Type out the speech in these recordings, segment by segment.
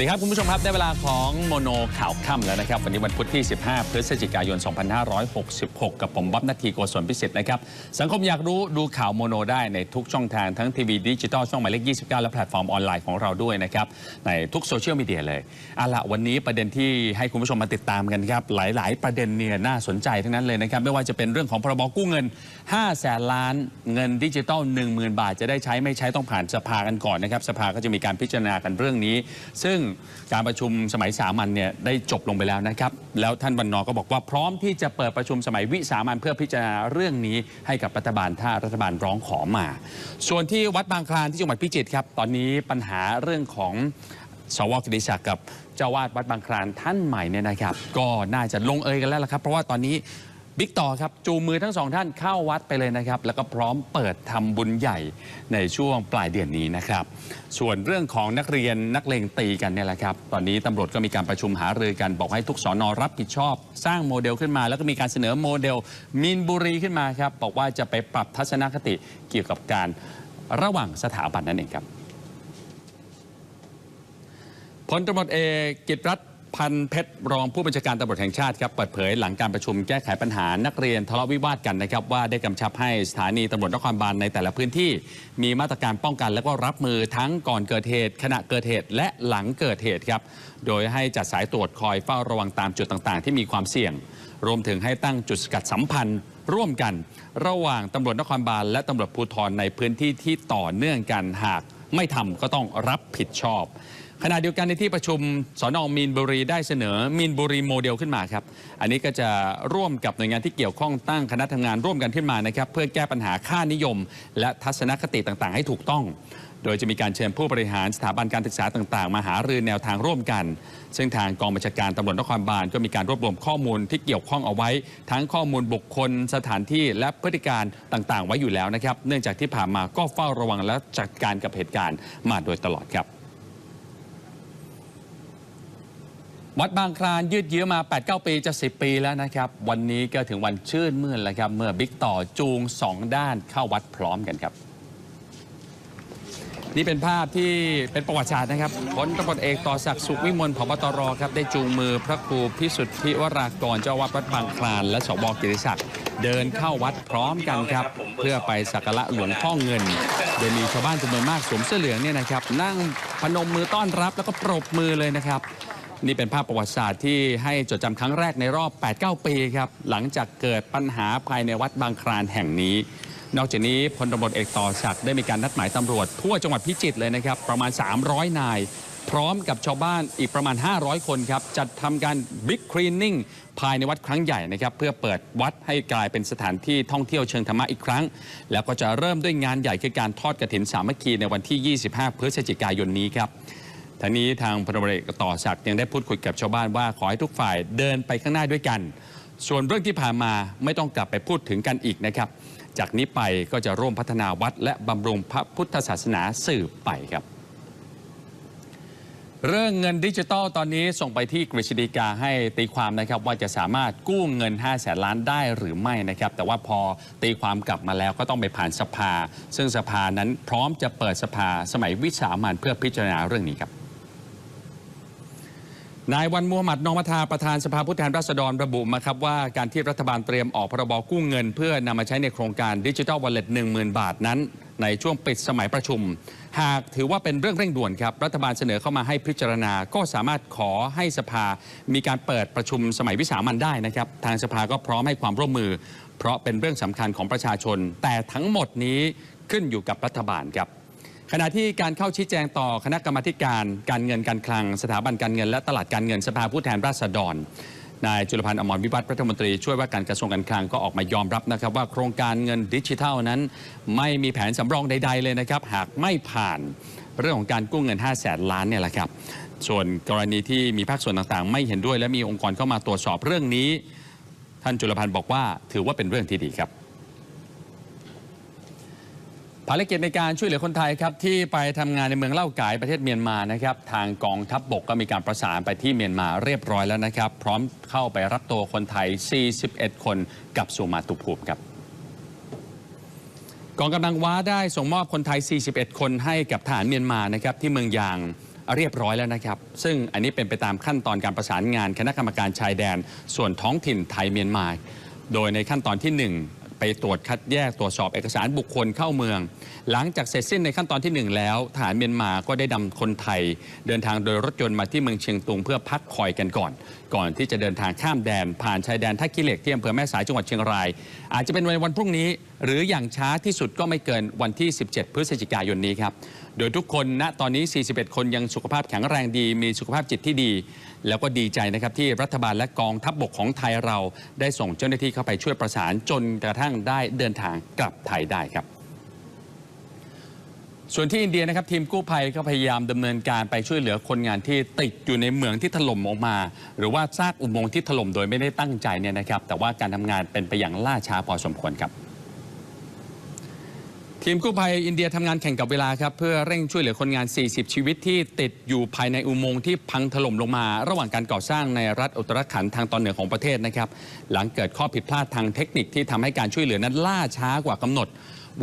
สดีครับ คุณผู้ชมครับ ได้เวลาของโมโนข่าวค่ำแล้วนะครับ วันนี้วันพุธที่ 15 พฤศจิกายน 2566 กับผมบ๊อบนาทีโกศลพิสิทธิ์นะครับ สังคมอยากรู้ดูข่าวโมโนได้ในทุกช่องทางทั้งทีวีดิจิตอลช่องหมายเลข 29 และแพลตฟอร์มออนไลน์ของเราด้วยนะครับ ในทุกโซเชียลมีเดียเลยเอาละวันนี้ประเด็นที่ให้คุณผู้ชมมาติดตามกันครับหลาย ๆ ประเด็นเนี่ยน่าสนใจทั้งนั้นเลยนะครับไม่ว่าจะเป็นเรื่องของพรบกู้เงิน 5 แสนล้านเงินดิจิตอล10,000 บาท จะได้ใช้ไม่ใช้ต้องผ่านสภากันก่อนนะครับสภาก็จะมีการพิจารณากันเรื่องนี้ ซึ่งการประชุมสมัยสามัญเนี่ยได้จบลงไปแล้วนะครับ แล้วท่านวันนอก็บอกว่าพร้อมที่จะเปิดประชุมสมัยวิสามัญเพื่อพิจารณาเรื่องนี้ให้กับรัฐบาลถ้ารัฐบาลร้องขอมา ส่วนที่วัดบางคลานที่จังหวัดพิจิตรครับ ตอนนี้ปัญหาเรื่องของสวกิติศักดิ์กับเจ้าวาดวัดบางคลานท่านใหม่เนี่ยนะครับ ก็น่าจะลงเอยกันแล้วละครับ เพราะว่าตอนนี้ บิ๊กต่อครับจูงมือทั้งสองท่านเข้าวัดไปเลยนะครับ แล้วก็พร้อมเปิดทำบุญใหญ่ในช่วงปลายเดือนนี้นะครับ ส่วนเรื่องของนักเรียนนักเลงตีกันเนี่ยแหละครับ ตอนนี้ตำรวจก็มีการประชุมหารือกัน บอกให้ทุกสอนอรับผิดชอบ สร้างโมเดลขึ้นมา แล้วก็มีการเสนอโมเดลมีนบุรีขึ้นมาครับบอกว่าจะไปปรับทัศนคติเกี่ยวกับการระหว่างสถาบันนั่นเองครับพลตำรวจเอกกิตรัตน พันเพชรรองผู้บัญชาการตำรวจแห่งชาติครับเปิดเผยหลังการประชุมแก้ไขปัญหานักเรียนทะเลาะวิวาทกันนะครับ ว่าได้กำชับให้สถานีตำรวจนครบาลในแต่ละพื้นที่ มีมาตรการป้องกันและก็รับมือทั้งก่อนเกิดเหตุ ขณะเกิดเหตุและหลังเกิดเหตุครับโดยให้จัดสายตรวจคอยเฝ้าระวังตามจุดต่างๆ ที่มีความเสี่ยง รวมถึงให้ตั้งจุดสกัดสัมพันธ์ร่วมกัน ระหว่างตำรวจนครบาลและตำรวจภูธรในพื้นที่ที่ต่อเนื่องกันหากไม่ทำก็ต้องรับผิดชอบ ขณะเดียวกันในที่ประชุมสอนอมีนบุรีได้เสนอมีนบุรีโมเดลขึ้นมาครับ อันนี้ก็จะร่วมกับหน่วยงานที่เกี่ยวข้องตั้งคณะทำงานร่วมกันขึ้นมานะครับ เพื่อแก้ปัญหาค่านิยม และทัศนคติต่างๆ ให้ถูกต้อง โดยจะมีการเชิญผู้บริหารสถาบันการศึกษาต่างๆ มาหารือแนวทางร่วมกัน ซึ่งทางกองบัญชาการตำรวจนครบาลก็มีการรวบรวมข้อมูลที่เกี่ยวข้องเอาไว้ ทั้งข้อมูลบุคคล สถานที่และพฤติการต่างๆ ไว้อยู่แล้วนะครับ เนื่องจากที่ผ่านมาก็เฝ้าระวังและจัดการกับเหตุการณ์มาโดยตลอดครับ วัดบางคลานยืดเยื้อมา 8-9 ปีจะ 10 ปีแล้วนะครับ วันนี้ก็ถึงวันชื่นมื่นแล้วครับ เมื่อบิ๊กต่อจูง 2 ด้านเข้าวัดพร้อมกันครับ นี่เป็นภาพที่เป็นประวัติศาสตร์นะครับพลตำรวจเอกต่อศักดิ์สุขวิมลพบตรครับ ได้จูงมือพระครูพิสุทธิวรากรเจ้าวัดวัดบางคลาน และสวกิติศักดิ์เดินเข้าวัดพร้อมกันครับ เพื่อไปสักการะหลวงพ่อเงิน โดยมีชาวบ้านจำนวนมากสวมเสื้อเหลืองเนี่ยนะครับ นั่งพนมมือต้อนรับแล้วก็ปรบมือเลยนะครับ นี่เป็นภาพประวัติศาสตร์ที่ให้จดจำครั้งแรกในรอบ 8-9 ปีครับ หลังจากเกิดปัญหาภายในวัดบางคลานแห่งนี้ นอกจากนี้พลตำรวจเอกต่อศักดิ์ได้มีการนัดหมายตำรวจ ทั่วจังหวัดพิจิตรเลยนะครับ ประมาณ 300 นาย พร้อมกับชาวบ้านอีกประมาณ 500 คนครับ จัดทำการบิ๊กคลีนนิ่งภายในวัดครั้งใหญ่นะครับ เพื่อเปิดวัดให้กลายเป็นสถานที่ท่องเที่ยวเชิงธรรมะอีกครั้ง แล้วก็จะเริ่มด้วยงานใหญ่คือการทอดกระถินสามัคคีในวันที่ 25 พฤศจิกายนนี้ครับ ทางนี้ทางพลตำรวจเอกต่อศักดิ์ยังได้พูดคุยกับชาวบ้านว่าขอให้ทุกฝ่ายเดินไปข้างหน้าด้วยกัน ส่วนเรื่องที่ผ่านมาไม่ต้องกลับไปพูดถึงกันอีกนะครับ จากนี้ไปก็จะร่วมพัฒนาวัด และบำรุงพระพุทธศาสนาสืบไปครับ เรื่องเงินดิจิตอลตอนนี้ส่งไปที่กฤษฎีกาให้ตีความนะครับว่าจะสามารถกู้เงิน 5 แสนล้านได้หรือไม่นะครับ แต่ว่าพอตีความกลับมาแล้วก็ต้องไปผ่านสภา ซึ่งสภานั้นพร้อมจะเปิดสภาสมัยวิสามันเพื่อพิจารณาเรื่องนี้ครับ นายวันมูฮัมหมัดนอมทาประธานสภาผู้แทนราษฎรระบุมาครับว่าการที่รัฐบาลเตรียมออกพรบกู้เงิน เพื่อนำมาใช้ในโครงการดิจิทัลวอลเล็ต10,000บาทนั้น ในช่วงปิดสมัยประชุม หากถือว่าเป็นเรื่องเร่งด่วนครับ รัฐบาลเสนอเข้ามาให้พิจารณา ก็สามารถขอให้สภามีการเปิดประชุมสมัยวิสามันได้นะครับ ทางสภาก็พร้อมให้ความร่วมมือ เพราะเป็นเรื่องสำคัญของประชาชน แต่ทั้งหมดนี้ขึ้นอยู่กับรัฐบาลครับ ขณะที่การเข้าชี้แจงต่อคณะกรรมาการการเงินการคลัง สถาบันการเงินและตลาดการเงินสภาผู้แทนราษฎรนายจุลพันธ์อมรวิวัฒน์รัฐมนตรีช่วยว่าการกระทรวงการคลังก็ออกมายอมรับนะครับว่าโครงการเงินดิจิทัลนั้น ไม่มีแผนสำรองใด ๆ เลยนะครับ หากไม่ผ่านเรื่องของการกู้เงิน 5 0 0แสนล้านเนี่ยแหละครับ ส่วนกรณีที่มีภาคส่วนต่างๆ ไม่เห็นด้วยและมีองค์กรเข้ามาตรวจสอบเรื่องนี้ ท่านจุลพันธ์บอกว่าถือว่าเป็นเรื่องที่ดีครับ ภารกิจในการช่วยเหลือคนไทยครับที่ไปทำงานในเมืองเล่าไก่ประเทศเมียนมานะครับทางกองทัพบบกก็มีการประสานไปที่เมียนมาเรียบร้อยแล้วนะครับ พร้อมเข้าไปรับตัวคนไทย 41 คนกับสู่มาตุภูมิครับกองกำลังว้าได้ส่งมอบคนไทย 41 คนให้กับทหารเมียนมานะครับที่เมืองยางเรียบร้อยแล้วนะครับ ซึ่งอันนี้เป็นไปตามขั้นตอนการประสานงานคณะกรรมการชายแดน ส่วนท้องถิ่นไทยเมียนมา โดยในขั้นตอนที่ 1 ไปตรวจคัดแยกตรวจสอบเอกสารบุคคลเข้าเมือง หลังจากเสร็จสิ้นในขั้นตอนที่ 1 แล้วทหารเมียนมาก็ได้นำคนไทย เดินทางโดยรถยนต์มาที่เมืองเชียงตุงเพื่อพักคอยกันก่อน ก่อนที่จะเดินทางข้ามแดน ผ่านชายแดนท่าขี้เหล็กที่อำเภอแม่สายจังหวัดเชียงราย อาจจะเป็นในวันพรุ่งนี้ หรืออย่างช้าที่สุดก็ไม่เกินวันที่ 17 พฤศจิกายนนี้ครับโดยทุกคนณตอนนี้ 41 คนยังสุขภาพแข็งแรงดี มีสุขภาพจิตที่ดี แล้วก็ดีใจนะครับที่รัฐบาลและกองทัพบบกของไทยเราได้ส่งเจ้าหน้าที่เข้าไปช่วยประสานจนกระทั่งได้เดินทางกลับไทยได้ครับส่วนที่อินเดียนะครับทีมกู้ภัยก็พยายามดำเนินการไปช่วยเหลือคนงานที่ติดอยู่ในเหมืองที่ถล่มออกมา หรือว่าซากอุโมงค์ที่ถล่มโดยไม่ได้ตั้งใจเนี่ยนะครับ แต่ว่าการทำงานเป็นไปอย่างล่าช้าพอสมควรครับ ทีมกู้ภัยอินเดียทำงานแข่งกับเวลาครับ เพื่อเร่งช่วยเหลือคนงาน 40 ชีวิตที่ติดอยู่ภายในอุโมงค์ที่พังถล่มลงมา ระหว่างการก่อสร้างในรัฐอุตรขันธ์ทางตอนเหนือของประเทศนะครับ หลังเกิดข้อผิดพลาดทางเทคนิคที่ทำให้การช่วยเหลือนั้นล่าช้ากว่ากำหนด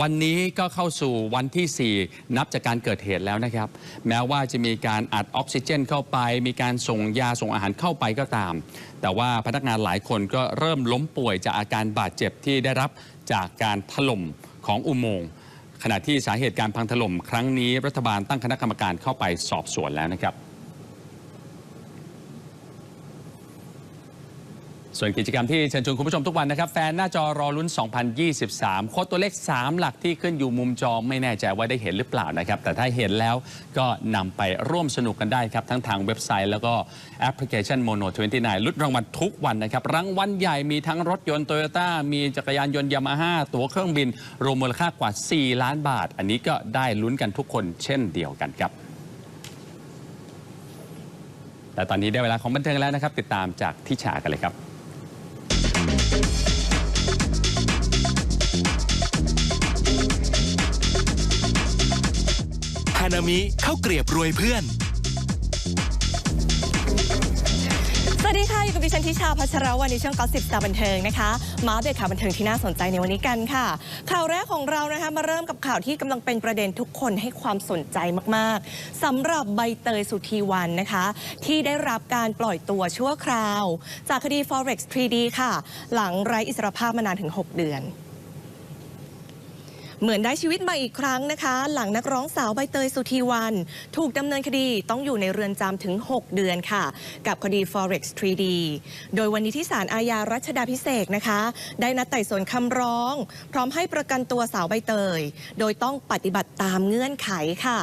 วันนี้ก็เข้าสู่วันที่ 4 นับจากการเกิดเหตุแล้วนะครับ แม้ว่าจะมีการอัดออกซิเจน เข้าไป มีการส่งยาส่งอาหารเข้าไปก็ตาม แต่ว่าพนักงานหลายคนก็เริ่มล้มป่วยจากอาการบาดเจ็บที่ได้รับจากการถล่มของอุโมงค์ ขณะที่สาเหตุการพังถล่มครั้งนี้รัฐบาลตั้งคณะกรรมการเข้าไปสอบสวนแล้วนะครับ ส่วนกิจกรรมที่เชิญชวนคุณผู้ชมทุกวันนะครับ แฟนหน้าจอรอลุ้น 2023 โค้ดตัวเลข 3 หลักที่ขึ้นอยู่มุมจอไม่แน่ใจว่าได้เห็นหรือเปล่านะครับ แต่ถ้าเห็นแล้วก็นำไปร่วมสนุกกันได้ครับ ทั้งทางเว็บไซต์แล้วก็แอปพลิเคชัน Mono 29ลุ้นรางวัลทุกวันนะครับ รางวัลใหญ่มีทั้งรถยนต์โตโยต้ามีจักรยานยนต์ยามาฮ่าตั๋วเครื่องบิน รวมมูลค่ากว่า 4 ล้านบาท อันนี้ก็ได้ลุ้นกันทุกคนเช่นเดียวกันครับ แต่ตอนนี้ได้เวลาของบันเทิงแล้วนะครับ ติดตามจากทิชากันเลยครับ นามิข้าเกรียบรวยเพื่อน สวัสดีค่ะ อยู่กับดิฉันทิชาพัชรวันในช่วงกอสิบตาบันเทิงนะคะ มาเดตข่าวบันเทิงที่น่าสนใจในวันนี้กันค่ะ ข่าวแรกของเรานะคะมาเริ่มกับข่าวที่กำลังเป็นประเด็นทุกคนให้ความสนใจมากๆสำหรับใบเตยสุธีวันนะคะ ที่ได้รับการปล่อยตัวชั่วคราว จากคดี forex 3D ค่ะ หลังไร้อิสรภาพมานานถึง 6 เดือน เหมือนได้ชีวิตใหม่อีกครั้งนะคะ หลังนักร้องสาวใบเตยสุธีวัน ถูกดำเนินคดีต้องอยู่ในเรือนจำถึง 6 เดือนค่ะ กับคดี forex 3D โดยวันนี้ที่ศาลอาญารัชดาพิเศษนะคะ ได้นัดไต่สวนคำร้อง พร้อมให้ประกันตัวสาวใบเตย โดยต้องปฏิบัติตามเงื่อนไขค่ะ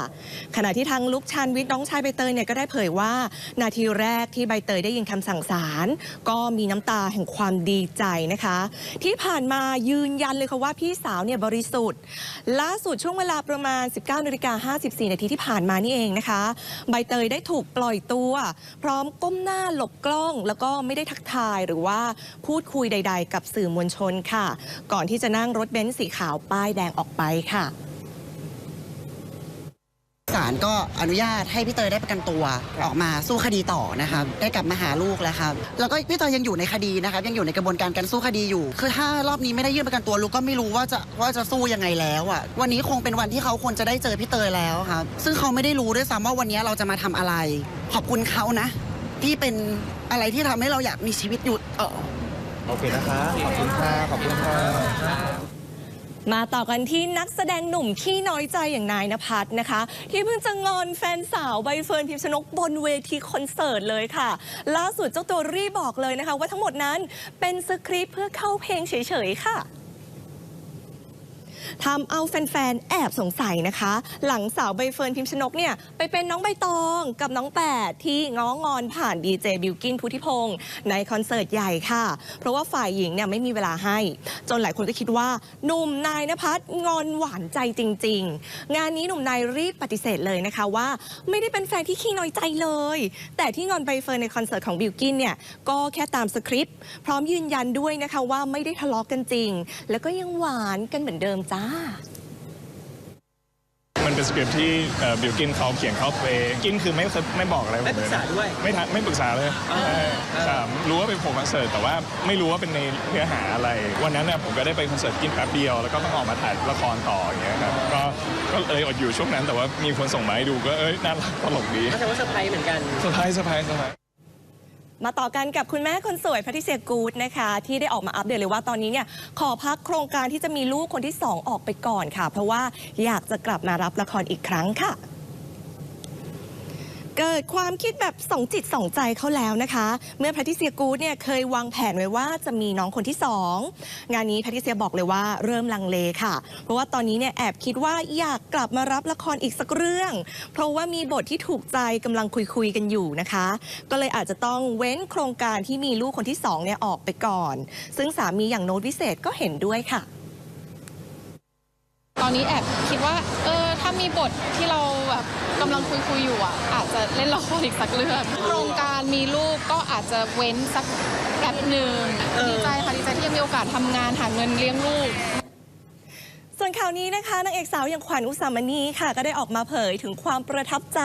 ขณะที่ทางลุกชันวิทย์น้องชายใบเตยเนี่ยก็ได้เผยว่า นาทีแรกที่ใบเตยได้ยินคำสั่งศาลก็มีน้ำตาแห่งความดีใจนะคะ ที่ผ่านมายืนยันเลยค่ะว่าพี่สาวเนี่ยบริสุทธิ์ล่าสุดช่วงเวลาประมาณ 19นาฬิกา54 นาทีที่ผ่านมานี่เองนะคะ ใบเตยได้ถูกปล่อยตัว พร้อมก้มหน้าหลบกล้อง แล้วก็ไม่ได้ทักทายหรือว่าพูดคุยใด ๆ กับสื่อมวลชนค่ะ ก่อนที่จะนั่งรถเบนซ์สีขาวป้ายแดงออกไปค่ะ ศาลก็อนุญาตให้พี่เตยได้ประกันตัวออกมาสู้คดีต่อนะครับได้กลับมาหาลูกแล้วครับแล้วก็พี่เตยยังอยู่ในคดีนะครับยังอยู่ในกระบวนการการสู้คดีอยู่ คือถ้ารอบนี้ไม่ได้ยื่นประกันตัวลูกก็ไม่รู้ว่าจะว่าจะสู้ยังไงแล้วอะวันนี้คงเป็นวันที่เขาควรจะได้เจอพี่เตยแล้วครับซึ่งเขาไม่ได้รู้ด้วยซ้ำว่าวันนี้เราจะมาทำอะไร ขอบคุณเขานะ ที่เป็นอะไรที่ทำให้เราอยากมีชีวิตอยู่ต่อโอเคนะคะ ขอบคุณค่ะ ขอบคุณค่ะ มาต่อกันที่นักแสดงหนุ่มขี้น้อยใจอย่างนายนภัสนะคะ ที่เพิ่งจะงอนแฟนสาวใบเฟิร์นพิมชนกบนเวทีคอนเสิร์ตเลยค่ะ ล่าสุดเจ้าตัวรีบบอกเลยนะคะ ว่าทั้งหมดนั้นเป็นสคริปต์เพื่อเข้าเพลงเฉยๆค่ะ ทำเอาแฟนๆ แอบสงสัยนะคะ หลังสาวใบเฟิร์นพิมชนกเนี่ยไปเป็นน้องใบตองกับน้องแปดที่ง้องอนผ่านดีเจบิวกินพุทธิพงศ์ในคอนเสิร์ตใหญ่ค่ะ เพราะว่าฝ่ายหญิงเนี่ยไม่มีเวลาให้ จนหลายคนก็คิดว่าหนุ่มนายนภัสงอนหวานใจจริง ๆ งานนี้หนุ่มนายรีบปฏิเสธเลยนะคะว่า ไม่ได้เป็นแฟนที่ขี้น้อยใจเลย แต่ที่งอนใบเฟิร์นในคอนเสิร์ตของบิวกินเนี่ยก็แค่ตามสคริปต์พร้อมยืนยันด้วยนะคะว่าไม่ได้ทะเลาะกกันจริง แล้วก็ยังหวานกันเหมือนเดิมจ้ามันมันเป็นสคริปต์ที่เอ่อบิวกินเขาเขียนเขาเองกินคือไม่เคยไม่บอกอะไรผมไม่ปรึกษาด้วย ไม่ทักไม่ปรึกษาเลยใช่ครับรู้ว่าเป็นผมคอนเสิร์ตแต่ว่าไม่รู้ว่าเป็นในเนื้อหาอะไร วันนั้นเนี่ยผมก็ได้ไปคอนเสิร์ตกินแป๊บเดียวแล้วก็ต้องออกมาถ่ายละครต่ออย่างเงี้ยครับก็ก็เลยอดอยู่ช่วงนั้นแต่ว่ามีคนส่งมาให้ดูก็เอ้ยน่ารักตลกดีก็แสดงว่าเซอร์ไพรส์เหมือนกัน เซอร์ไพรส์เซอร์ไพรส์เซอร์ไพรส์ มาต่อกันกับคุณแม่คนสวยแพทริเซียกูดนะคะ ที่ได้ออกมาอัปเดตเลยว่าตอนนี้เนี่ยขอพักโครงการที่จะมีลูกคนที่ 2 ออกไปก่อนค่ะ เพราะว่าอยากจะกลับมารับละครอีกครั้งค่ะ เกิดความคิดแบบสองจิตสองใจเขาแล้วนะคะ เมื่อแพทริเซียกูดเนี่ยเคยวางแผนไว้ว่าจะมีน้องคนที่สองงานนี้แพทริเซียบอกเลยว่าเริ่มลังเลค่ะ เพราะว่าตอนนี้เนี่ยแอบคิดว่าอยากกลับมารับละครอีกสักเรื่อง เพราะว่ามีบทที่ถูกใจกำลังคุยคุยๆกันอยู่นะคะ ก็เลยอาจจะต้องเว้นโครงการที่มีลูกคนที่สองเนี่ยออกไปก่อน ซึ่งสามีอย่างโน้ตวิเศษก็เห็นด้วยค่ะ อนนี้แอบคิดว่า เออ ถ้ามีบทที่เราแบบกำลังคุยคุยๆอยู่อะ อาจจะเล่นละครอีกสักเรื่องโครงการมีลูกก็อาจจะเว้นสักแป๊บหนึ่งดีใจค่ะดีใจที่ยังมีโอกาสทำงานหาเงินเลี้ยงลูกส่วนข่าวนี้นะคะนางเอกสาวอย่างขวัญอุสามณีค่ะ ก็ได้ออกมาเผยถึงความประทับใจ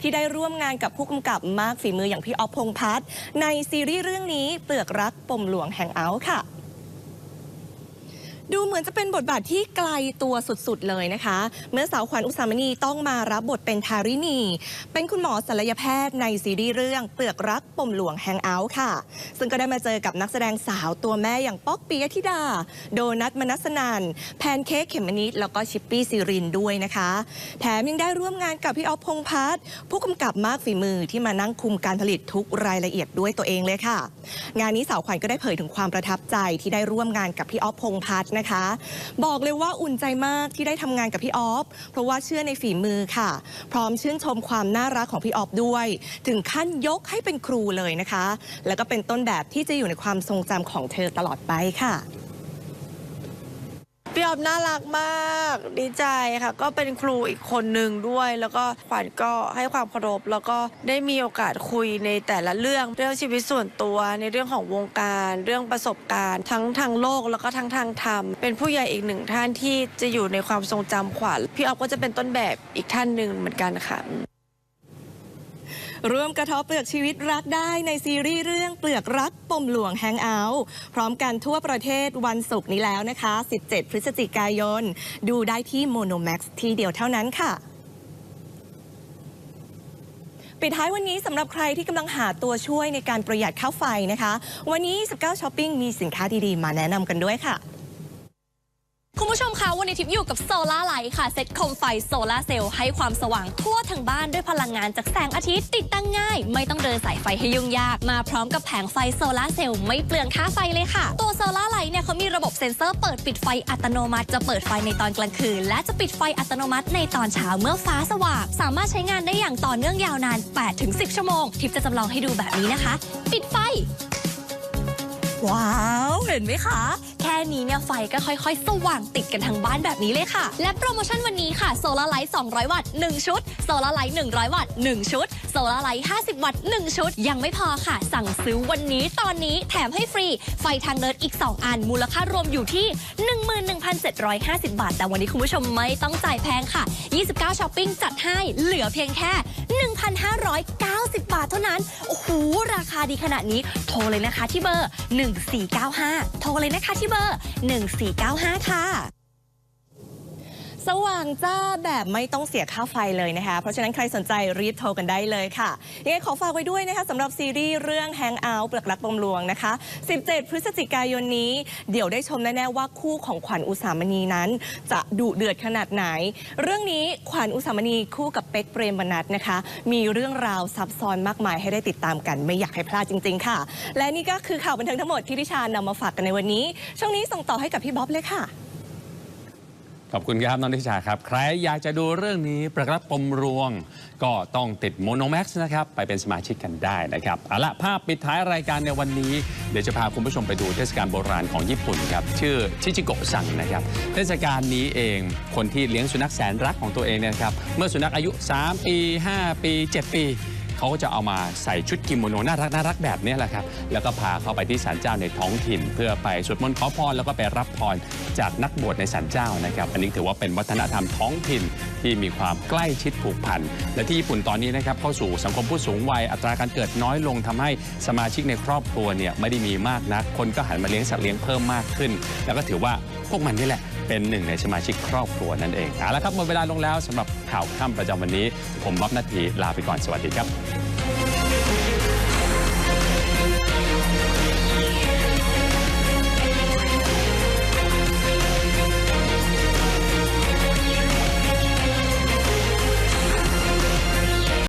ที่ได้ร่วมงานกับผู้กำกับมากฝีมืออย่างพี่ออฟพงษ์พัฒน์ในซีรีส์เรื่องนี้เปลือกรักปมหลวงแห่งเอาท์ค่ะ ดูเหมือนจะเป็นบทบาทที่ไกลตัวสุดๆเลยนะคะ เมื่อสาวขวัญอุสามณีต้องมารับบทเป็นทารินี เป็นคุณหมอศัลยแพทย์ในซีรีส์เรื่องเปลือกรักปมหลวงแฮงเอาท์ค่ะ ซึ่งก็ได้มาเจอกับนักแสดงสาวตัวแม่อย่างป๊อกปิยธิดา โดนัทมนัสนันแพนเค้กเขมนิดแล้วก็ชิปปี้ซิรินด้วยนะคะ แถมยังได้ร่วมงานกับพี่ออฟพงพัฒน์ผู้กำกับมากฝีมือที่มานั่งคุมการผลิตทุกรายละเอียดด้วยตัวเองเลยค่ะ งานนี้สาวขวัญก็ได้เผยถึงความประทับใจที่ได้ร่วมงานกับพี่ออฟพงพัฒน์นะคะ บอกเลยว่าอุ่นใจมากที่ได้ทำงานกับพี่ออฟเพราะว่าเชื่อในฝีมือค่ะ พร้อมชื่นชมความน่ารักของพี่ออฟด้วย ถึงขั้นยกให้เป็นครูเลยนะคะ แล้วก็เป็นต้นแบบที่จะอยู่ในความทรงจำของเธอตลอดไปค่ะ ออฟน่ารักมาก ดีใจค่ะ ก็เป็นครูอีกคนหนึ่งด้วย แล้วก็ขวัญก็ให้ความเคารพแล้วก็ได้มีโอกาสคุยในแต่ละเรื่องเรื่องชีวิตส่วนตัวในเรื่องของวงการเรื่องประสบการณ์ ทั้งทางโลกแล้วก็ทั้งทางธรรม เป็นผู้ใหญ่อีกหนึ่งท่านที่จะอยู่ในความทรงจำขวัญพี่ออฟก็จะเป็นต้นแบบอีกท่านหนึ่งเหมือนกันค่ะ ร่วมกระทบเปลือกชีวิตรักได้ในซีรีส์เรื่องเปลือกรักปมหลวงแฮงเอาท์พร้อมกันทั่วประเทศวันศุกร์นี้แล้วนะคะ 17 พฤศจิกายน ดูได้ที่โมโนแม็กซ์ที่เดียวเท่านั้นค่ะปิดท้ายวันนี้สำหรับใครที่กำลังหาตัวช่วยในการประหยัดค่าไฟนะคะ วันนี้ 19ช้อปปิ้งมีสินค้าดีๆ มาแนะนำกันด้วยค่ะ คุณผู้ชมคะวันนี้ทิพย์อยู่กับโซลาไลท์ค่ะ เซ็ตโคมไฟโซลาเซลล์ให้ความสว่างทั่วทั้งบ้านด้วยพลังงานจากแสงอาทิตย์ติดตั้งง่าย ไม่ต้องเดินสายไฟให้ยุ่งยาก มาพร้อมกับแผงไฟโซลาเซลล์ไม่เปลืองค่าไฟเลยค่ะ ตัวโซลาไลท์เนี่ยเขามีระบบเซ็นเซอร์เปิดปิดไฟอัตโนมัติจะเปิดไฟในตอนกลางคืน และจะปิดไฟอัตโนมัติในตอนเช้าเมื่อฟ้าสว่างสามารถใช้งานได้อย่างต่อเนื่องยาวนาน 8-10 ชั่วโมงทิพย์จะจำลองให้ดูแบบนี้นะคะ ปิดไฟ ว้าว เห็นไหมคะ แค่นี้เนี่ยไฟก็ค่อยๆ สว่างติดกันทั้งบ้านแบบนี้เลยค่ะ และโปรโมชั่นวันนี้ค่ะโซลาร์ไลท์200 วัตต์1ชุดโซลาร์ไลท์100 วัตต์1ชุดโซลาร์ไลท์50 วัตต์1ชุด ยังไม่พอค่ะ สั่งซื้อวันนี้ตอนนี้แถมให้ฟรี ไฟทางเดินอีก 2 อัน มูลค่ารวมอยู่ที่ 11,750 บาท แต่วันนี้คุณผู้ชมไม่ต้องจ่ายแพงค่ะ 29ช้อปปิ้งจัดให้เหลือเพียงแค่ 1,509 90 บาทเท่านั้น โอ้โห ราคาดีขนาดนี้ โทรเลยนะคะที่เบอร์ 1495 โทรเลยนะคะที่เบอร์ 1495 ค่ะ สว่างจ้าแบบไม่ต้องเสียค่าไฟเลยนะคะ เพราะฉะนั้นใครสนใจรีบโทรกันได้เลยค่ะ ยังไงขอฝากไว้ด้วยนะคะสำหรับซีรีส์เรื่อง Hang Out เปลือกรักบมลวงนะคะ 17 พฤศจิกายนนี้ เดี๋ยวได้ชมแน่ๆว่าคู่ของขวัญอุสามณีนั้น จะดุเดือดขนาดไหน เรื่องนี้ขวัญอุสามณีคู่กับเป๊กเปรมบรรนัทนะคะ มีเรื่องราวซับซ้อนมากมายให้ได้ติดตามกัน ไม่อยากให้พลาดจริง ๆ ค่ะ และนี่ก็คือข่าวบันเทิงทั้งหมดที่ดิชานำมาฝากกันในวันนี้ ช่วงนี้ส่งต่อให้กับพี่บ๊อบเลยค่ะ ขอบคุณครับน้องนิชาครับ ใครอยากจะดูเรื่องนี้ประรับปมรวง ก็ต้องติดโมโนแม็กซ์นะครับ ไปเป็นสมาชิกกันได้นะครับ เอาละภาพปิดท้ายรายการในวันนี้ เดี๋ยวจะพาคุณผู้ชมไปดูเทศกาลโบราณของญี่ปุ่นครับ ชื่อชิจิโกะซังนะครับ เทศกาลนี้เองคนที่เลี้ยงสุนัขแสนรักของตัวเองเนี่ยครับ เมื่อสุนัขอายุ 3 ปี 5 ปี 7 ปี เขาก็จะเอามาใส่ชุดกิโมโนน่ารักน่ารักแบบนี้แหละครับ แล้วก็พาเข้าไปที่ศาลเจ้าในท้องถิ่น เพื่อไปสวดมนต์ขอพรแล้วก็ไปรับพรจากนักบวชในศาลเจ้านะครับ อันนี้ถือว่าเป็นวัฒนธรรมท้องถิ่นที่มีความใกล้ชิดผูกพัน และที่ญี่ปุ่นตอนนี้นะครับเข้าสู่สังคมผู้สูงวัยอัตราการเกิดน้อยลงทำให้สมาชิกในครอบครัวเนี่ยไม่ได้มีมากนัก คนก็หันมาเลี้ยงสัตว์เลี้ยงเพิ่มมากขึ้น แล้วก็ถือว่าพวกมันนี่แหละเป็นหนึ่งในสมาชิกครอบครัวนั่นเองเอาละครับหมดเวลาลงแล้วสำหรับ ข่าวค่ำประจำวันนี้ ผมบ๊อบนาทีลาไปก่อนสวัสดีครับ